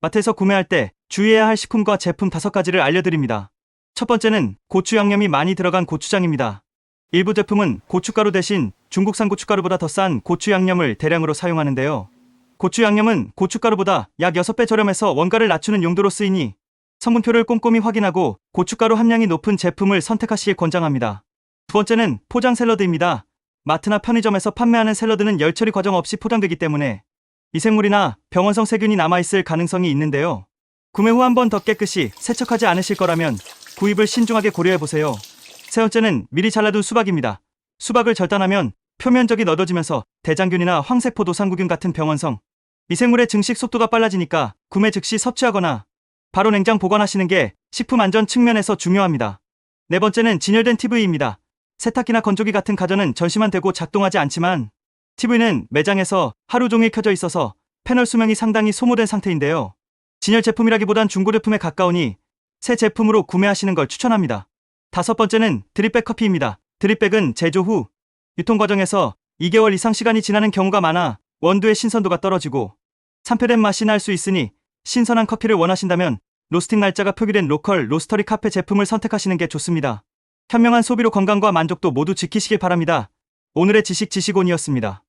마트에서 구매할 때 주의해야 할 식품과 제품 5가지를 알려드립니다. 첫 번째는 고추 양념이 많이 들어간 고추장입니다. 일부 제품은 고춧가루 대신 중국산 고춧가루보다 더 싼 고추 양념을 대량으로 사용하는데요. 고추 양념은 고춧가루보다 약 6배 저렴해서 원가를 낮추는 용도로 쓰이니 성분표를 꼼꼼히 확인하고 고춧가루 함량이 높은 제품을 선택하시길 권장합니다. 두 번째는 포장 샐러드입니다. 마트나 편의점에서 판매하는 샐러드는 열 처리 과정 없이 포장되기 때문에 미생물이나 병원성 세균이 남아있을 가능성이 있는데요. 구매 후 한 번 더 깨끗이 세척하지 않으실 거라면 구입을 신중하게 고려해보세요. 세 번째는 미리 잘라둔 수박입니다. 수박을 절단하면 표면적이 너더지면서 대장균이나 황색포 도 상구균 같은 병원성 미생물의 증식 속도가 빨라지니까 구매 즉시 섭취하거나 바로 냉장 보관하시는 게 식품 안전 측면에서 중요합니다. 네 번째는 진열된 TV입니다. 세탁기나 건조기 같은 가전은 전시만 되고 작동하지 않지만 TV는 매장에서 하루 종일 켜져 있어서 패널 수명이 상당히 소모된 상태인데요. 진열 제품이라기보단 중고 제품에 가까우니 새 제품으로 구매하시는 걸 추천합니다. 다섯 번째는 드립백 커피입니다. 드립백은 제조 후 유통 과정에서 2개월 이상 시간이 지나는 경우가 많아 원두의 신선도가 떨어지고 산패된 맛이 날 수 있으니 신선한 커피를 원하신다면 로스팅 날짜가 표기된 로컬 로스터리 카페 제품을 선택하시는 게 좋습니다. 현명한 소비로 건강과 만족도 모두 지키시길 바랍니다. 오늘의 지식 지식온이었습니다.